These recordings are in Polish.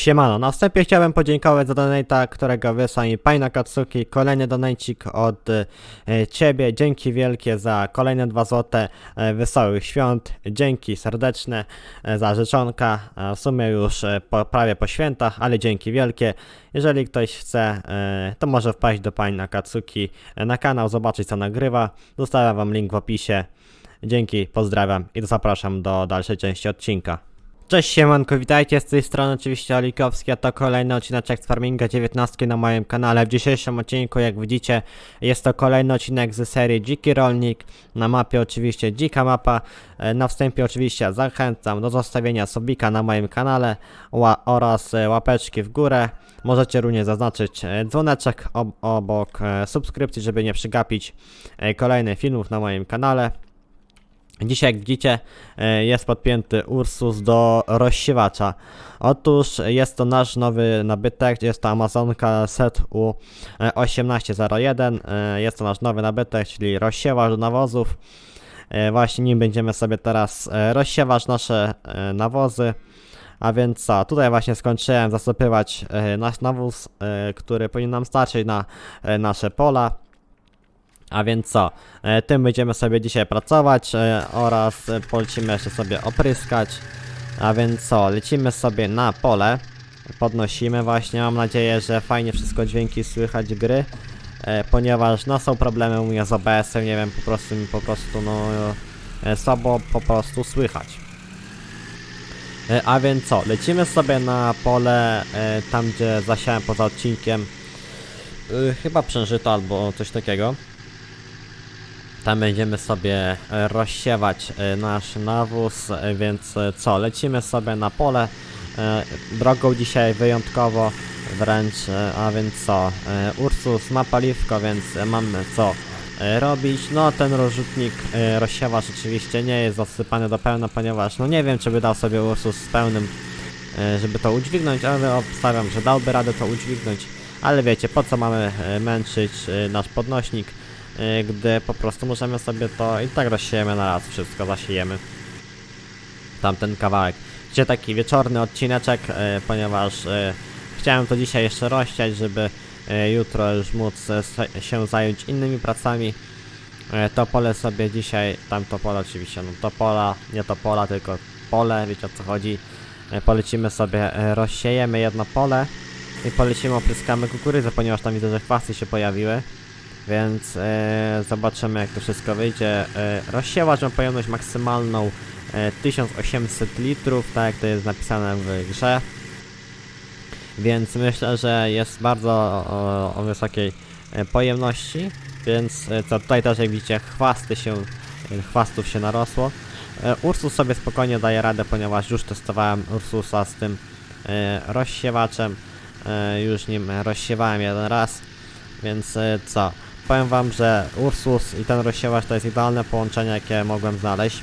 Siemano, na wstępie chciałem podziękować za donata, którego wysłał mi Pajna Katsuki, kolejny donacik od e, Ciebie, dzięki wielkie za kolejne dwa złote e, wesołych świąt, dzięki serdeczne e, za życzonka, w sumie już po, prawie po świętach, ale dzięki wielkie. Jeżeli ktoś chce, to może wpaść do Pajna Katsuki na kanał, zobaczyć co nagrywa, zostawiam Wam link w opisie. Dzięki, pozdrawiam i zapraszam do dalszej części odcinka. Cześć siemanko, witajcie z tej strony oczywiście Olikowski, a to kolejny odcinek z Farminga 19 na moim kanale. W dzisiejszym odcinku, jak widzicie, jest to kolejny odcinek z serii Dziki Rolnik. Na mapie oczywiście dzika mapa. E, Na wstępie oczywiście zachęcam do zostawienia subika na moim kanale oraz e, łapeczki w górę. Możecie również zaznaczyć e, dzwoneczek ob- obok subskrypcji, żeby nie przegapić kolejnych filmów na moim kanale. Dzisiaj, jak widzicie, e, jest podpięty Ursus do rozsiewacza. Otóż jest to nasz nowy nabytek, jest to Amazonka Set U1801. E, Jest to nasz nowy nabytek, czyli rozsiewacz do nawozów. E, Właśnie nim będziemy sobie teraz rozsiewać nasze nawozy. A więc co, tutaj właśnie skończyłem zasypywać nasz nawóz, który powinien nam starczyć na nasze pola. A więc co, e, tym będziemy sobie dzisiaj pracować e, oraz polecimy jeszcze sobie opryskać. A więc co, lecimy sobie na pole, podnosimy właśnie, mam nadzieję, że fajnie wszystko dźwięki słychać gry, e, ponieważ no są problemy u mnie z OBS-em, nie wiem, po prostu mi po prostu no słabo po prostu słychać. A więc co, lecimy sobie na pole tam gdzie zasiałem poza odcinkiem chyba przężyto albo coś takiego. Tam będziemy sobie e, rozsiewać e, nasz nawóz, e, więc co, lecimy sobie na pole. Drogą dzisiaj wyjątkowo wręcz, a więc co, Ursus ma paliwko, więc mamy co robić. No ten rozrzutnik rozsiewacz oczywiście nie jest zasypany do pełna, ponieważ no nie wiem czy by dał sobie Ursus z pełnym, żeby to udźwignąć, ale obstawiam, że dałby radę to udźwignąć. Ale wiecie, po co mamy męczyć nasz podnośnik, gdy po prostu możemy sobie to i tak rozsiejemy na raz, wszystko zasiejemy. Tamten kawałek. Dzisiaj taki wieczorny odcineczek, e, ponieważ e, chciałem to dzisiaj jeszcze rozsiać, żeby jutro już móc się zająć innymi pracami. To pole sobie dzisiaj, tam to pole oczywiście, no to pola, nie to pola, tylko pole, wiecie o co chodzi. Polecimy sobie, rozsiejemy jedno pole i polecimy, opryskamy kukurydzę, ponieważ tam widzę, że chwasty się pojawiły. Więc e, zobaczymy jak to wszystko wyjdzie. E, rozsiewacz ma pojemność maksymalną e, 1800 litrów, tak jak to jest napisane w grze. Więc myślę, że jest bardzo o, o wysokiej e, pojemności. Więc e, co tutaj też jak widzicie chwasty się, chwastów się narosło. E, Ursus sobie spokojnie daje radę, ponieważ już testowałem Ursusa z tym e, rozsiewaczem. E, już nim rozsiewałem jeden raz. Więc e, co? Powiem wam, że Ursus i ten rozsiewacz to jest idealne połączenie, jakie mogłem znaleźć.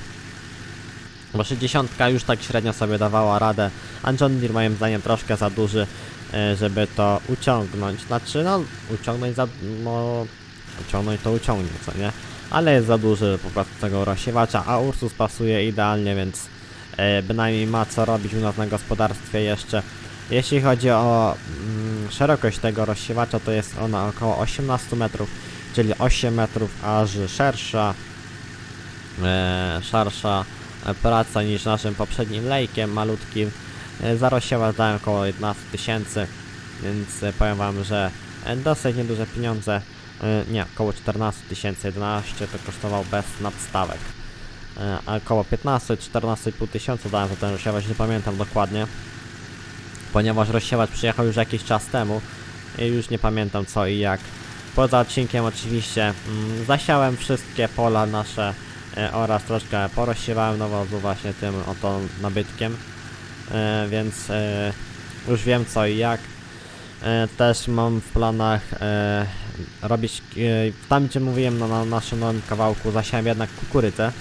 Bo 60 już tak średnio sobie dawała radę, a John Deere moim zdaniem troszkę za duży, e, żeby to uciągnąć. Znaczy, no, uciągnąć za... no... Uciągnąć to uciągnie, co nie? Ale jest za duży po prostu tego rozsiewacza, a Ursus pasuje idealnie, więc e, bynajmniej ma co robić u nas na gospodarstwie jeszcze. Jeśli chodzi o mm, szerokość tego rozsiewacza, to jest ona około 18 metrów, czyli 8 metrów aż szersza, e, szersza praca niż naszym poprzednim lejkiem malutkim. E, za rozsiewacz dałem około 11 tysięcy, więc e, powiem wam, że e, dosyć nieduże pieniądze, e, nie, około 14 tysięcy, 11 to kosztował bez nadstawek. E, a około 15-14,5 tysiąca dałem za ten rozsiewacz, nie pamiętam dokładnie ponieważ rozsiewacz przyjechał już jakiś czas temu i już nie pamiętam co i jak. Poza odcinkiem oczywiście mm, zasiałem wszystkie pola nasze e, oraz troszkę porozsiewałem nawozu właśnie tym oto nabytkiem, e, więc e, już wiem co i jak. Też mam w planach robić, tam gdzie mówiłem no, na naszym nowym kawałku zasiałem jednak kukurydzę,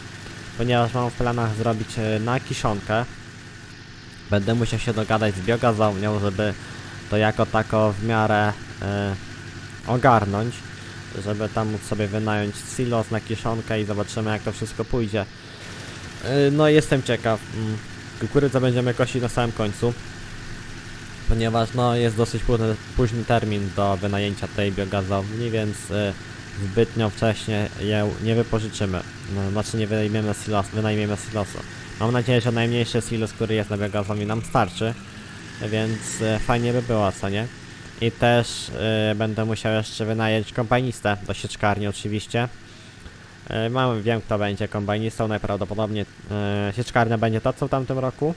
ponieważ mam w planach zrobić na kiszonkę. Będę musiał się dogadać z biogazownią, żeby to jako tako w miarę ogarnąć, żeby tam móc sobie wynająć silos na kiszonkę i zobaczymy jak to wszystko pójdzie. E, no jestem ciekaw. Mm, Kukurydzę będziemy kosić na samym końcu. ponieważ no, jest dosyć późny, późny termin do wynajęcia tej biogazowni, więc y, zbytnio wcześnie je nie wypożyczymy. No, znaczy nie wynajmiemy, silos, wynajmiemy silosu. Mam nadzieję, że najmniejszy silos, który jest na biogazowni nam starczy, więc y, fajnie by było, co nie? I też y, będę musiał jeszcze wynająć kombajnistę do sieczkarni oczywiście. Y, mam, wiem kto będzie kombajnistą, najprawdopodobniej y, sieczkarnia będzie to co w tamtym roku.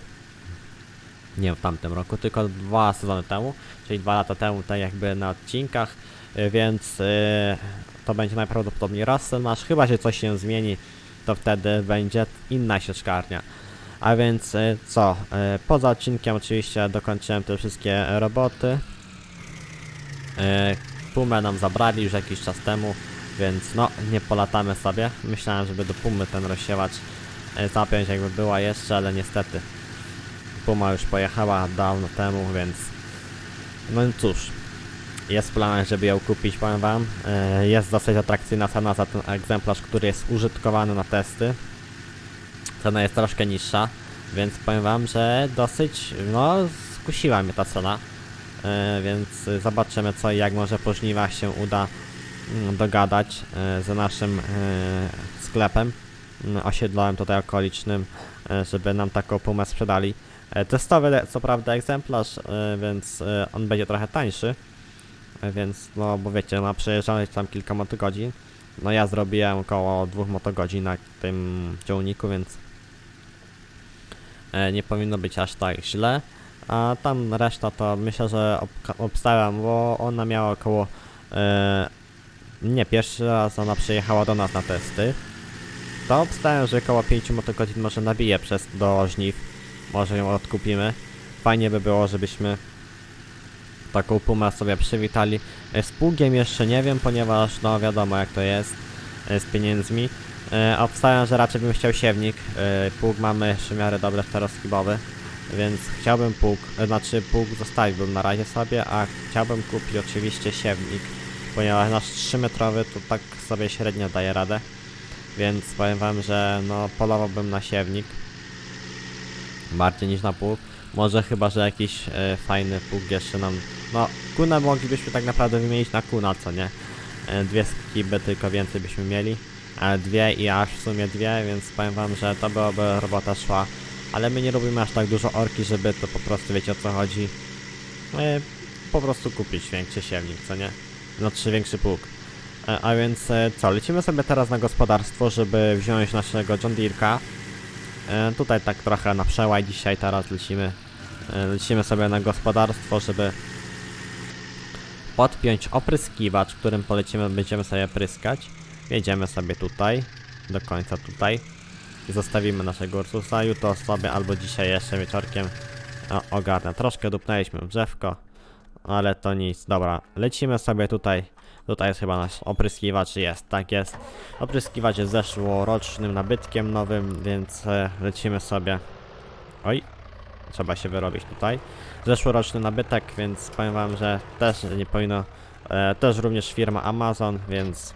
Nie w tamtym roku, tylko dwa sezony temu, czyli dwa lata temu, tak jakby na odcinkach, y, więc y, to będzie najprawdopodobniej raz nasz, chyba że coś się zmieni, to wtedy będzie inna sieczkarnia. A więc y, co, y, poza odcinkiem oczywiście dokończyłem te wszystkie roboty. Y, Pumę nam zabrali już jakiś czas temu, więc no nie polatamy sobie. Myślałem, żeby do Pumy ten rozsiewacz y, zapiąć jakby była jeszcze, ale niestety Puma już pojechała dawno temu, więc no cóż. Jest plan, żeby ją kupić, powiem wam. Y, Jest dosyć atrakcyjna cena za ten egzemplarz, który jest użytkowany na testy. Cena jest troszkę niższa, więc powiem wam, że dosyć, no, skusiła mnie ta cena. E, więc zobaczymy co i jak może po żniwach się uda mm, dogadać e, z naszym e, sklepem mm, osiedlowym tutaj okolicznym, e, żeby nam taką pumę sprzedali. Testowy co prawda egzemplarz, więc on będzie trochę tańszy. Więc no bo wiecie, no przejeżdżamy tam kilka motogodzin. No ja zrobiłem około dwóch motogodzin na tym ciągniku, więc nie powinno być aż tak źle. A tam reszta to myślę, że obka- obstawiam, bo ona miała około. E, nie, pierwszy raz ona przyjechała do nas na testy. To obstawiam, że około 5 motogodzin może nabije przez do żniw. Może ją odkupimy. Fajnie by było, żebyśmy taką pumę sobie przywitali. E, Z pługiem jeszcze nie wiem, ponieważ no wiadomo jak to jest e, z pieniędzmi. Obstawiam, że raczej bym chciał siewnik. Pług mamy jeszcze w miarę dobre czteroskibowy. Więc chciałbym pług, e, znaczy pług zostawiłbym na razie sobie, a chciałbym kupić oczywiście siewnik, ponieważ nasz 3-metrowy to tak sobie średnio daje radę. Więc powiem wam, że no polowałbym na siewnik. Bardziej niż na pług. Może chyba, że jakiś e, fajny pług jeszcze nam... No, kuna moglibyśmy tak naprawdę wymienić na kuna, co nie? E, dwie skiby tylko więcej byśmy mieli. Ale dwie i aż w sumie dwie, więc powiem wam, że to byłaby robota szła. Ale my nie robimy aż tak dużo orki, żeby to po prostu, wiecie o co chodzi. E, po prostu kupić większy siewnik, co nie? Znaczy większy pług. E, a więc e, co, lecimy sobie teraz na gospodarstwo, żeby wziąć naszego John Deere'ka. E, tutaj tak trochę na przełaj dzisiaj teraz lecimy. E, lecimy sobie na gospodarstwo, żeby podpiąć opryskiwacz, którym polecimy, będziemy sobie pryskać. Jedziemy sobie tutaj, do końca tutaj. Zostawimy naszego Ursusa. Jutro sobie albo dzisiaj jeszcze wieczorkiem o, ogarnę. Troszkę dupnęliśmy drzewko, ale to nic. Dobra, lecimy sobie tutaj. Tutaj jest chyba nasz opryskiwacz, jest, tak jest. Opryskiwacz jest zeszłorocznym nabytkiem nowym, więc e, lecimy sobie. Oj, trzeba się wyrobić tutaj. Zeszłoroczny nabytek, więc powiem wam, że też nie powinno. E, też również firma Amazon, więc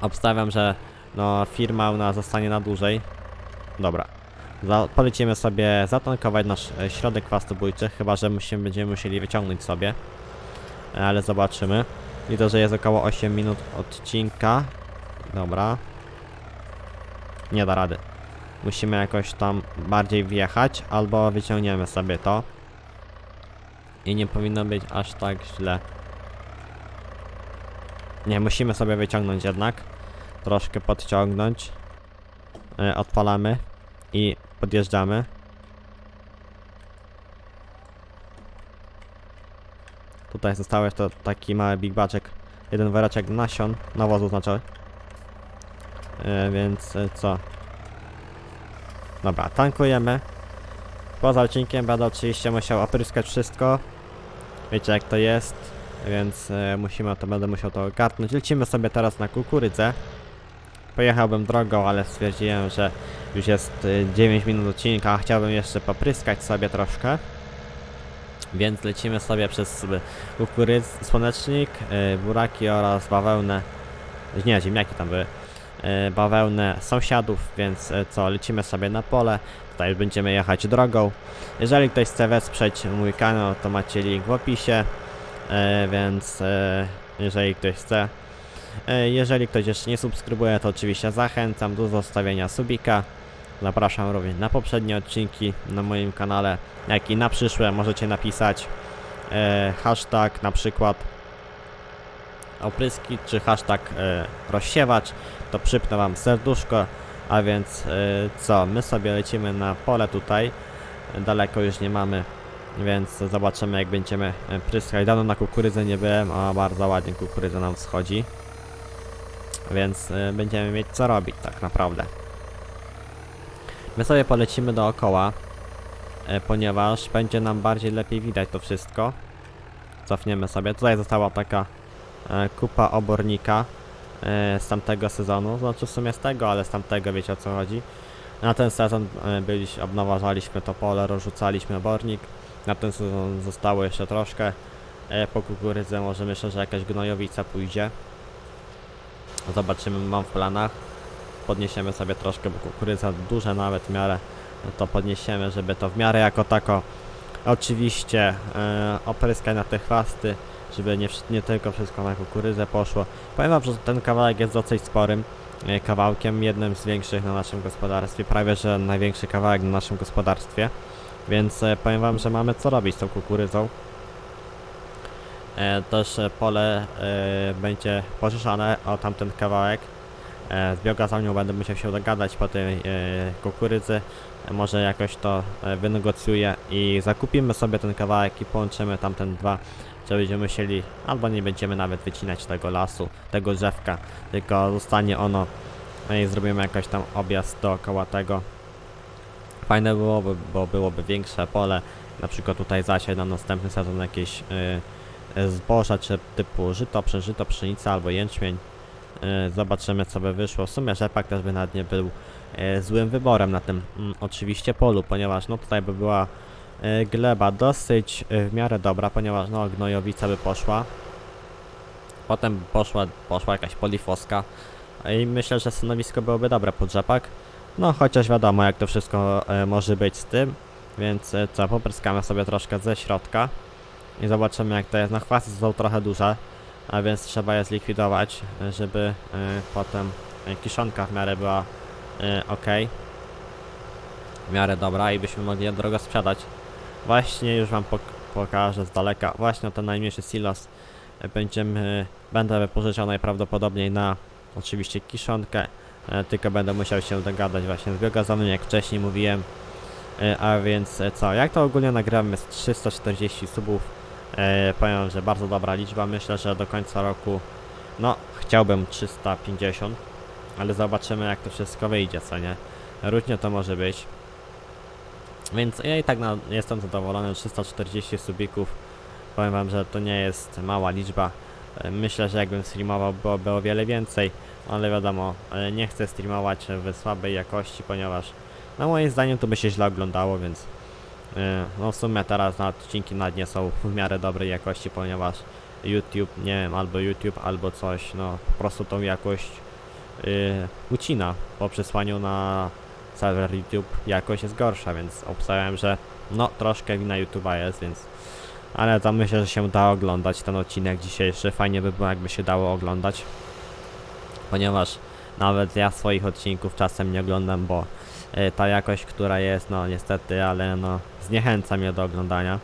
obstawiam, że no firma u nas zostanie na dłużej. Dobra. Za, polecimy sobie zatankować nasz e, środek kwastobójczy, chyba że musimy, będziemy musieli wyciągnąć sobie. Ale zobaczymy. Widzę, że jest około 8 minut odcinka. Dobra. Nie da rady. Musimy jakoś tam bardziej wjechać, albo wyciągniemy sobie to. I nie powinno być aż tak źle. Nie, musimy sobie wyciągnąć jednak. Troszkę podciągnąć. E, odpalamy i podjeżdżamy. Tutaj zostały to taki mały big baczek. Jeden woreczek nasion, nawozu znaczy. E, więc e, co? Dobra, tankujemy. Poza odcinkiem będę oczywiście musiał opryskać wszystko. Wiecie jak to jest, więc e, musimy to będę musiał to ogarnąć. Lecimy sobie teraz na kukurydzę. Pojechałbym drogą, ale stwierdziłem, że już jest e, 9 minut odcinka, a chciałbym jeszcze popryskać sobie troszkę. Więc lecimy sobie przez kukurydz, słonecznik, e, buraki oraz bawełnę. Nie, ziemniaki tam były. bawełnę sąsiadów, więc co, lecimy sobie na pole, tutaj będziemy jechać drogą. Jeżeli ktoś chce wesprzeć mój kanał, to macie link w opisie, więc jeżeli ktoś chce, jeżeli ktoś jeszcze nie subskrybuje, to oczywiście zachęcam do zostawienia subika. Zapraszam również na poprzednie odcinki na moim kanale, jak i na przyszłe. Możecie napisać e, hashtag na przykład opryski czy hashtag e, rozsiewacz, to przypnę wam serduszko, a więc e, co, my sobie lecimy na pole tutaj, daleko już nie mamy, więc zobaczymy jak będziemy e, pryskać. Dawno na kukurydzę nie byłem, a bardzo ładnie kukurydza nam wschodzi, więc e, będziemy mieć co robić tak naprawdę. My sobie polecimy dookoła, e, ponieważ będzie nam bardziej lepiej widać to wszystko. Cofniemy sobie. Tutaj została taka e, kupa obornika e, z tamtego sezonu. Znaczy w sumie z tego, ale z tamtego wiecie o co chodzi. Na ten sezon e, byliśmy, obnaważaliśmy to pole, rozrzucaliśmy obornik. Na ten sezon zostało jeszcze troszkę. E, po kukurydzy może myślę, że jakaś gnojowica pójdzie. Zobaczymy, mam w planach. Podniesiemy sobie troszkę, bo kukurydza duże nawet w miarę. To podniesiemy, żeby to w miarę jako tako oczywiście e, opryskać na te chwasty, żeby nie, nie tylko wszystko na kukurydzę poszło. Powiem wam, że ten kawałek jest dosyć sporym e, kawałkiem, jednym z większych na naszym gospodarstwie, prawie że największy kawałek na naszym gospodarstwie. Więc e, powiem wam, że mamy co robić z tą kukurydzą. E, też e, pole e, będzie pożyczane o tamten kawałek. Z biogazownią będę musiał się dogadać po tej kukurydzy. Może jakoś to wynegocjuję i zakupimy sobie ten kawałek i połączymy tamten dwa, że będziemy musieli, albo nie będziemy nawet wycinać tego lasu, tego drzewka, tylko zostanie ono no i zrobimy jakoś tam objazd dookoła tego. Fajne byłoby, bo byłoby większe pole, na przykład tutaj zasiać na następny sezon jakieś y, y, zboża, czy typu żyto, przeżyto, pszenica albo jęczmień. Y, zobaczymy co by wyszło. W sumie rzepak też by nawet nie był y, złym wyborem na tym mm, oczywiście polu, ponieważ no tutaj by była gleba dosyć w miarę dobra, ponieważ no gnojowica by poszła. Potem poszła, poszła jakaś polifoska i myślę, że stanowisko byłoby dobre pod rzepak. No chociaż wiadomo jak to wszystko e, może być z tym, więc e, co, popryskamy sobie troszkę ze środka i zobaczymy jak to jest. No chwasty są trochę duże, a więc trzeba je zlikwidować, żeby e, potem kiszonka w miarę była e, ok. W miarę dobra i byśmy mogli je drogo sprzedać. Właśnie już wam pok pokażę z daleka. Właśnie ten najmniejszy silos e, będziemy, będę wypożyczał najprawdopodobniej na oczywiście kiszonkę. Tylko będę musiał się dogadać właśnie z biogazowym, jak wcześniej mówiłem. A więc co, jak to ogólnie nagramy jest 340 subów. E, powiem, że bardzo dobra liczba. Myślę, że do końca roku, no, chciałbym 350, ale zobaczymy, jak to wszystko wyjdzie, co nie. Różnie to może być. Więc ja i tak na, jestem zadowolony, 340 subików. Powiem wam, że to nie jest mała liczba. E, Myślę, że jakbym streamował byłoby o wiele więcej, ale wiadomo, e, nie chcę streamować w słabej jakości, ponieważ no moim zdaniem to by się źle oglądało, więc no w sumie teraz na odcinki na dnie są w miarę dobrej jakości, ponieważ YouTube, nie wiem, albo YouTube, albo coś, no po prostu tą jakość y, ucina po przesłaniu na serwer YouTube jakość jest gorsza, więc obstawiam, że no troszkę wina YouTube'a jest, więc ale tam myślę, że się da oglądać ten odcinek dzisiejszy. Fajnie by było, jakby się dało oglądać. Ponieważ nawet ja swoich odcinków czasem nie oglądam, bo e, ta jakość, która jest, no niestety, ale no zniechęca mnie do oglądania.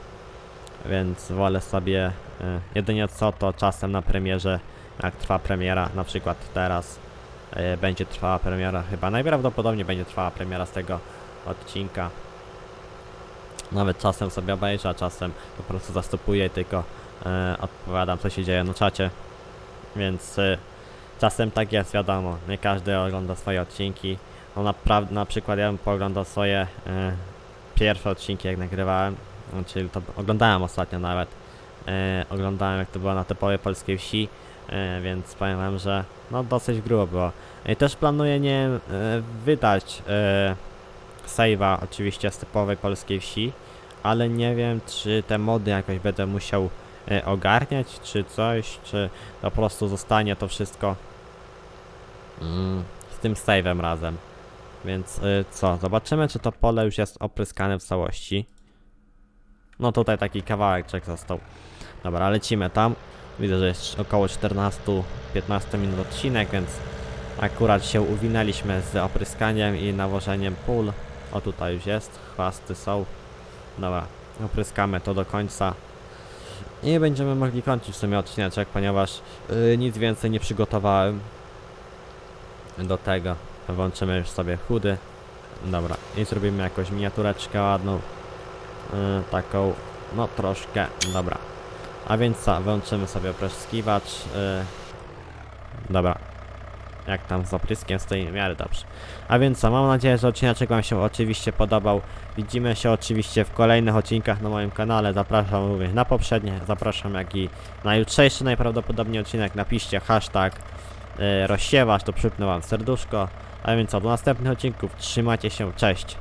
Więc wolę sobie e, jedynie co to czasem na premierze, jak trwa premiera, na przykład teraz e, będzie trwała premiera, chyba najprawdopodobniej będzie trwała premiera z tego odcinka. Nawet czasem sobie obejrzę, a czasem po prostu zastopuję i tylko e, odpowiadam co się dzieje na czacie. Więc e, czasem tak jest, wiadomo, nie każdy ogląda swoje odcinki. No na przykład ja bym pooglądał swoje e, pierwsze odcinki jak nagrywałem, no, czyli to oglądałem ostatnio nawet. E, oglądałem jak to było na typowej polskiej wsi, e, więc powiem że no dosyć grubo było. I też planuję nie e, wydać e, save'a oczywiście z typowej polskiej wsi, ale nie wiem czy te mody jakoś będę musiał e, ogarniać, czy coś, czy po prostu zostanie to wszystko mm, tym save'em razem. Więc y, co, zobaczymy czy to pole już jest opryskane w całości. No tutaj taki kawałeczek został. Dobra, lecimy tam. Widzę, że jest około 14-15 minut odcinek, więc akurat się uwinęliśmy z opryskaniem i nawożeniem pól. O tutaj już jest, chwasty są. Dobra, opryskamy to do końca. I będziemy mogli kończyć w sumie odcineczek, ponieważ y, nic więcej nie przygotowałem do tego. Włączymy już sobie chudy. Dobra, i zrobimy jakąś miniatureczkę ładną. Y, taką, no troszkę, dobra. A więc co, włączymy sobie opryskiwacz. Y, dobra. Jak tam z opryskiem stoi w miarę dobrze. A więc co, mam nadzieję, że odcinek Wam się oczywiście podobał. Widzimy się oczywiście w kolejnych odcinkach na moim kanale. Zapraszam również na poprzednie, zapraszam jak i na jutrzejszy najprawdopodobniej odcinek. Napiszcie hashtag y, rozsiewacz, to przypnę Wam serduszko. A więc co, do następnych odcinków. Trzymajcie się, cześć.